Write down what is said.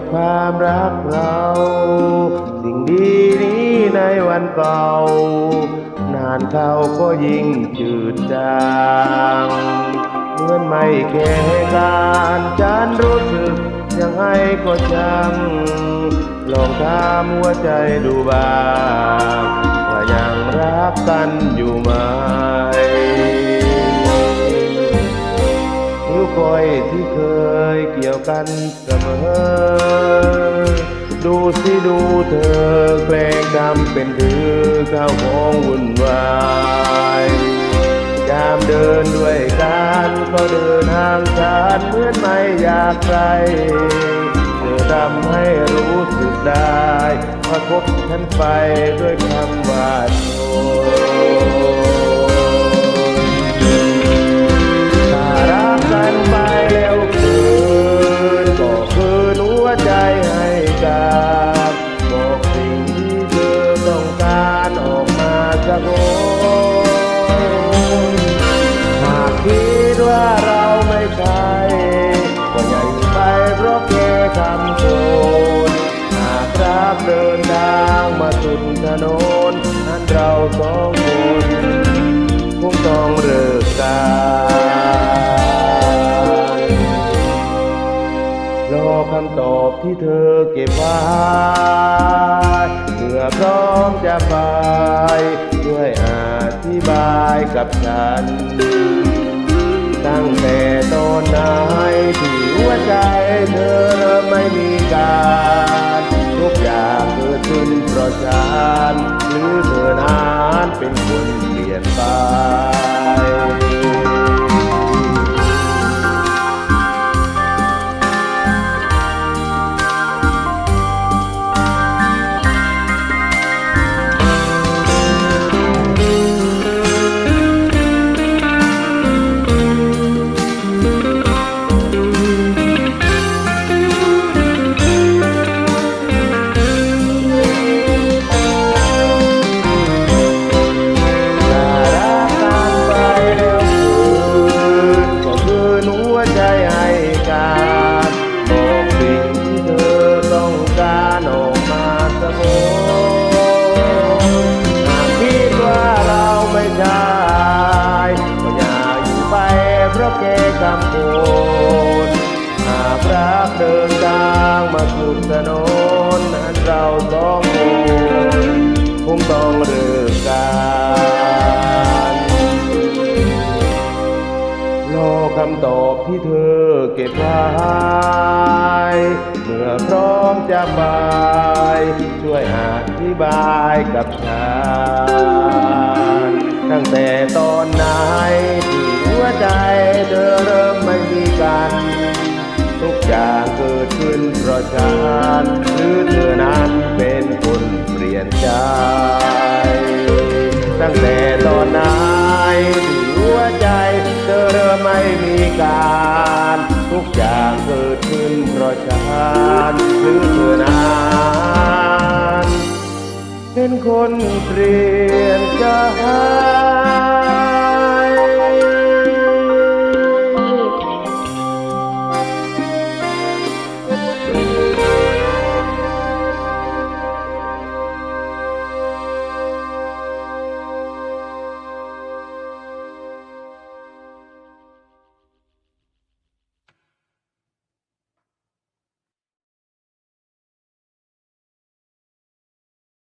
กับความรักเรา สิ่งดีนี้ในวันเก่า นานเข้าก็ยิ่งจืดจางเหมือนไม่แค่การฉันรู้สึกยังไงก็จังลองถามหัวใจดูบ้างว่ายังรักกันอยู่ไหมนิ้วก้อยที่เคย เกี่ยวกันเสมอ ดูสิดูเธอแกล้งดำเป็นถือข้าวของวุ่นวายยามเดินด้วยกันก็เดินห่างกันเหมือนไม่อยากไกลเธอทำให้รู้สึกได้ว่าคบฉันไปด้วยคำว่าโท สองคนคงต้องเลิกกันรอคำตอบที่เธอเก็บไว้เมื่อพร้อมจะไปช่วยอธิบายกับฉัน ตั้งแต่ตอนไหนที่หัวใจเธอเริ่มไม่มีการทุกอย่างเกิดขึ้นเพราะฉันหรือเธอนั้น เป็นคนเปลี่ยนไปถ้า แค่คำพูดหากรักเดินทางมาสุดถนนนั้นเราสองคนคงต้องเลิกกันรอคำตอบที่เธอเก็บไว้เมื่อพร้อมจะไป ช่วยอธิบายกับฉัน ตั้งแต่ตอนไหนที่หัวใจเธอเริ่มไม่มีกัน ทุกอย่างเกิดขึ้นเพราะฉันหรือเธอนั้นเป็นคนเปลี่ยนใจ ตั้งแต่ตอนไหนที่หัวใจเธอเริ่มไม่มีการ ทุกอย่างเกิดขึ้นเพราะฉันหรือเธอนั้น เป็นคนเปลี่ยนใจ